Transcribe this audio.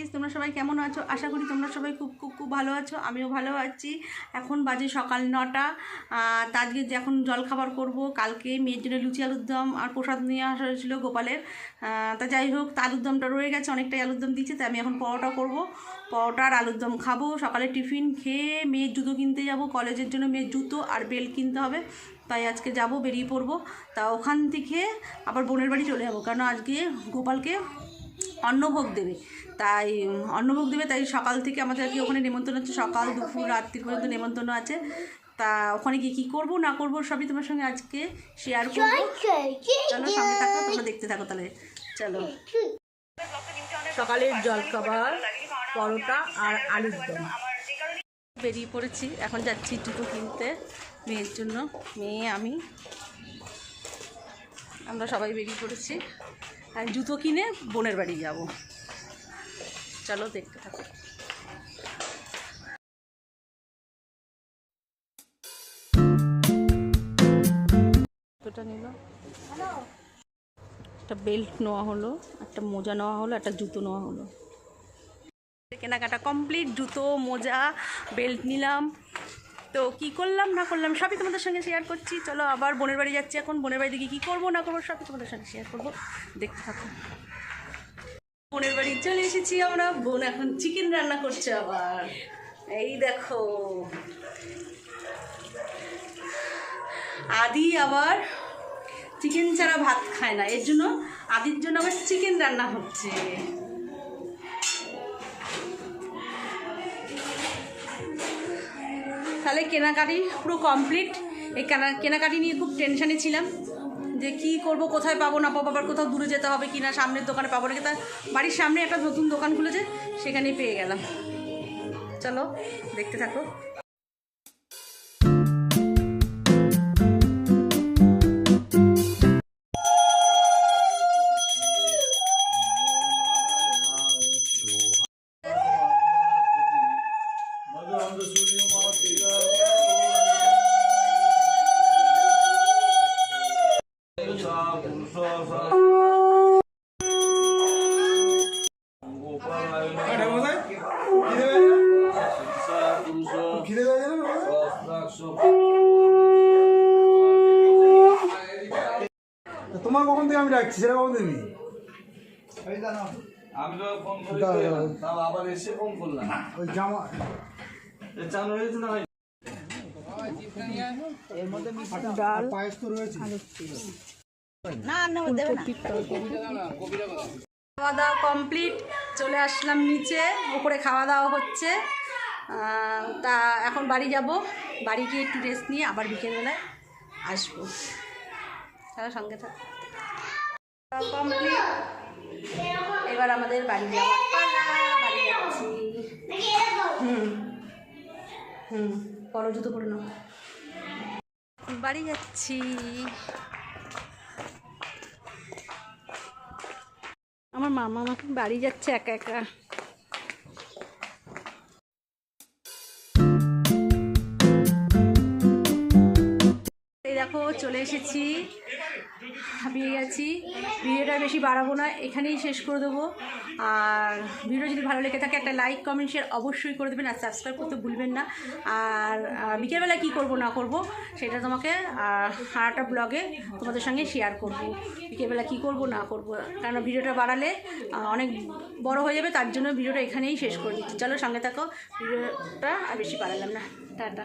Guys তোমরা সবাই কেমন আছো? আশা করি তোমরা সবাই খুব খুব খুব ভালো আছো, আমিও ভালো আছি। এখন বাজে সকাল নটা। আজকে এখন জলখাবার করব, কালকে মেয়ের জন্য লুচি আলুর দম আর প্রসাদ নিয়ে আসা হয়েছিল গোপালের। তা যাই হোক, তা আলুর দমটা রয়ে গেছে, অনেকটাই আলুর দম দিচ্ছে তাই আমি এখন পরোটা করব। পরোটা আর আলুর দম খাব, সকালে টিফিন খেয়ে মেয়ের জুতো কিনতে যাব। কলেজের জন্য মেয়ের জুতো আর বেল কিনতে হবে, তাই আজকে যাব, বেরিয়ে পড়ব। তা ওখান থেকে আবার বোনের বাড়ি চলে যাব কারণ আজকে গোপালকে অন্নভোগ দেবে। তাই অন্নভোগ দেবে তাই সকাল থেকে আমাদের আর কি ওখানে নেমন্তন্ন আছে। সকাল দুপুর রাত্রি পর্যন্ত নেমন্তন্ন আছে। তা ওখানে গিয়ে কী করব না করব সবই তোমার সঙ্গে আজকে শেয়ার করব। চলো সঙ্গে থাকো তোমরা দেখতে থাকো তাহলে। চলো। সকালের জলখাবার পরোটা আর আলুর দম। বেরিয়ে পড়েছি এখন যাচ্ছি জুতো কিনতে মেয়ের জন্য। মেয়ে আমি। আমরা সবাই বেরিয়ে পড়েছি। আর জুতো কিনে বোনের বাড়ি যাব। চলো দেখতে থাকো। জুতোটা একটা বেল্ট নেওয়া হলো, একটা মোজা নেওয়া হলো, একটা জুতো নেওয়া হলো। কেনাকাটা কমপ্লিট, জুতো, মোজা, বেল্ট নিলাম। তো কি করলাম, না করলাম, সবই তোমাদের সঙ্গে শেয়ার করছি। চলো আবার বোনের বাড়ি যাচ্ছি এখন। বোনের বাড়ি গিয়ে কী করব, না করব, সবই তোমাদের সঙ্গে শেয়ার করব। দেখতে থাকো। বোনের বাড়ি চলে এসেছি আমরা। বোন এখন চিকেন রান্না করছে আবার। এই দেখো। আদি আবার চিকেন ছাড়া ভাত খায় না। এর জন্য আদির জন্য আবার চিকেন রান্না হচ্ছে। তাহলে কেনাকাটি পুরো কমপ্লিট এই কেনা, কেনাকাটি নিয়ে খুব টেনশানে ছিলাম যে কি করব, কোথায় পাবো, না পাবো, আবার কোথাও দূরে যেতে হবে কি না সামনের দোকানে পাবো নাকি তা বাড়ির সামনে একটা নতুন দোকান খুলেছে, সেখানেই পেয়ে গেলাম। চলো, দেখতে থাকো। তোমার কখন থেকে আমি ডাকছি? সেটা কখন দিবি আমি তো ফোন করে দাও, দাও। তাও আবার এসে ফোন করলাম। ওই জামা খাওয়া দাওয়া কমপ্লিট, চলে আসলাম নিচে, উপরে খাওয়া দাওয়া হচ্ছে। তা এখন বাড়ি যাব বাড়ি গিয়ে একটু রেস্ট নিয়ে আবার বিকেলবেলায় আসব। তারা সঙ্গে থাক। কমপ্লিট এবার আমাদের বাড়ি যাওয়ার বাড়ি যাচ্ছি হুম। হুম বড় জুতো পরে নাও। বাড়ি যাচ্ছি। আমার মামা আমাকে বাড়ি যাচ্ছে একা একা। দেখো, চলে এসেছি। হাঁপিয়ে গেছি। ভিডিওটা বেশি বাড়াবো না, এখানেই শেষ করে দেবো। আর ভিডিও যদি ভালো লেগে থাকে, একটা লাইক কমেন্ট শেয়ার অবশ্যই করে দেবেন আর সাবস্ক্রাইব করতে ভুলবেন না। আর বিকেলবেলা কী করব, না করব, সেটা তোমাকে একটা ব্লগে তোমাদের সঙ্গে শেয়ার করব। বিকেলবেলা কী করব, না করব কারণ ভিডিওটা বাড়ালে অনেক বড় হয়ে যাবে, তার জন্য ভিডিওটা এখানেই শেষ করে দিচ্ছি। চলো সঙ্গে থাকো, ভিডিওটা আর বেশি বাড়ালাম না। টাটা।